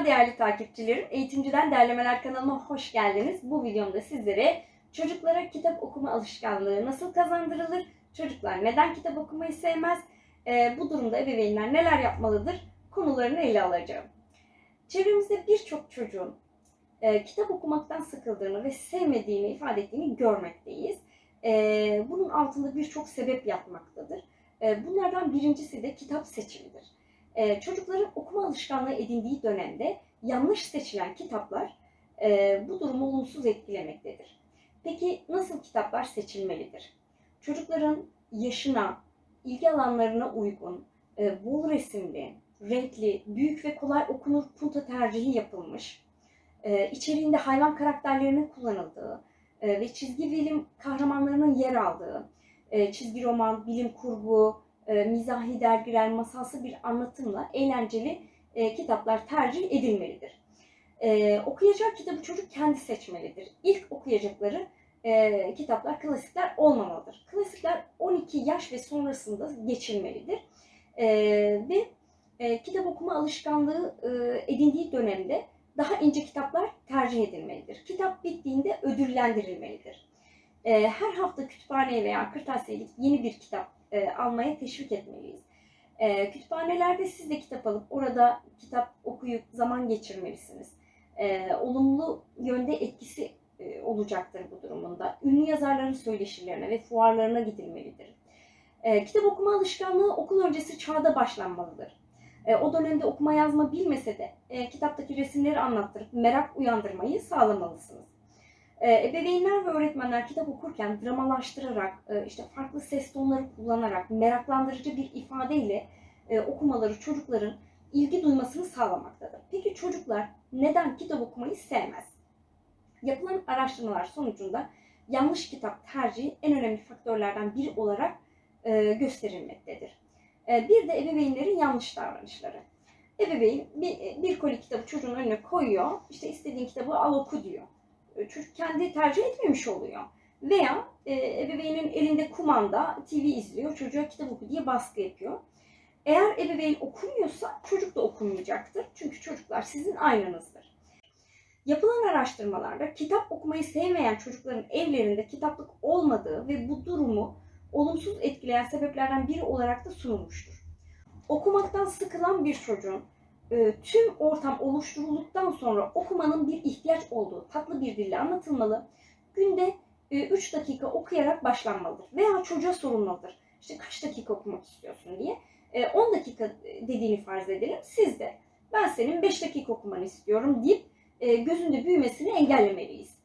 Merhaba değerli takipçilerim. Eğitimciden Derlemeler kanalıma hoş geldiniz. Bu videomda sizlere çocuklara kitap okuma alışkanlığı nasıl kazandırılır? Çocuklar neden kitap okumayı sevmez? Ee, bu durumda ebeveynler neler yapmalıdır? Konularını ele alacağım. Çevremizde birçok çocuğun e, kitap okumaktan sıkıldığını ve sevmediğini ifade ettiğini görmekteyiz. E, bunun altında birçok sebep yatmaktadır. E, bunlardan birincisi de kitap seçimidir. Ee, çocukların okuma alışkanlığı edindiği dönemde yanlış seçilen kitaplar e, bu durumu olumsuz etkilemektedir. Peki nasıl kitaplar seçilmelidir? Çocukların yaşına, ilgi alanlarına uygun, e, bol resimli, renkli, büyük ve kolay okunur punta tercihi yapılmış, e, içeriğinde hayvan karakterlerinin kullanıldığı e, ve çizgi film kahramanlarının yer aldığı, çizgi roman, bilim kurgu, e, mizahi dergiler, masalsı bir anlatımla eğlenceli e, kitaplar tercih edilmelidir. E, okuyacağı kitabı çocuk kendi seçmelidir. İlk okuyacakları e, kitaplar klasikler olmamalıdır. Klasikler 12 yaş ve sonrasında geçilmelidir. E, ve e, kitap okuma alışkanlığı e, edindiği dönemde daha ince kitaplar tercih edilmelidir. Kitap bittiğinde ödüllendirilmelidir. E, her hafta kütüphaneye veya kırtasiyelik yeni bir kitap e, almaya teşvik etmeliyiz. E, kütüphanelerde siz de kitap alıp orada kitap okuyup zaman geçirmelisiniz. E, olumlu yönde etkisi e, olacaktır bu durumunda. Ünlü yazarların söyleşilerine ve fuarlarına gidilmelidir. E, kitap okuma alışkanlığı okul öncesi çağda başlanmalıdır. E, o dönemde okuma yazma bilmese de e, kitaptaki resimleri anlattırıp merak uyandırmayı sağlamalısınız. E, ebeveynler ve öğretmenler kitap okurken dramalaştırarak, e, işte farklı ses tonları kullanarak, meraklandırıcı bir ifadeyle e, okumaları çocukların ilgi duymasını sağlamaktadır. Peki çocuklar neden kitap okumayı sevmez? Yapılan araştırmalar sonucunda yanlış kitap tercihi en önemli faktörlerden biri olarak e, gösterilmektedir. Bir de ebeveynlerin yanlış davranışları. Ebeveyn bir, bir koli kitabı çocuğun önüne koyuyor, işte istediğin kitabı al oku diyor çocuk kendi tercih etmemiş oluyor. Veya e, ebeveynin elinde kumanda TV izliyor, çocuğa kitap oku diye baskı yapıyor. Eğer ebeveyn okumuyorsa çocuk da okumayacaktır. Çünkü çocuklar sizin aynanızdır. Yapılan araştırmalarda kitap okumayı sevmeyen çocukların evlerinde kitaplık olmadığı ve bu durumu olumsuz etkileyen sebeplerden biri olarak da sunulmuştur. Okumaktan sıkılan bir çocuğun e, tüm ortam oluşturulduktan sonra okumanın bir ihtiyaç olduğu tatlı bir dille anlatılmalı. Günde 3 e, dakika okuyarak başlanmalıdır. Veya çocuğa sorulmalıdır. İşte kaç dakika okumak istiyorsun diye. 10 e, dakika dediğini farz edelim. Siz de ben senin 5 dakika okumanı istiyorum deyip gözünde büyümesini engellemeliyiz.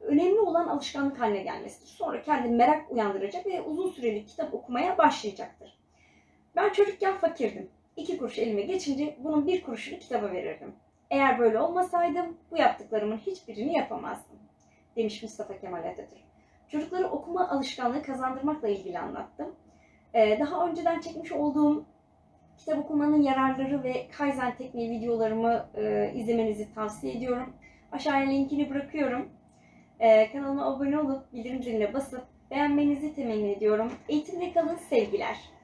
Önemli olan alışkanlık haline gelmesidir. Sonra kendi merak uyandıracak ve uzun süreli kitap okumaya başlayacaktır. Ben çocukken fakirdim iki kuruş elime geçince bunun bir kuruşunu kitaba verirdim. Eğer böyle olmasaydım bu yaptıklarımın hiçbirini yapamazdım. Demiş Mustafa Kemal Atatürk. Çocukları okuma alışkanlığı kazandırmakla ilgili anlattım. Ee, daha önceden çekmiş olduğum kitap okumanın yararları ve Kaizen tekniği videolarımı e, izlemenizi tavsiye ediyorum. Aşağıya linkini bırakıyorum. Ee, kanalıma abone olup bildirim ziline basıp beğenmenizi temenni ediyorum. Eğitimle kalın sevgiler.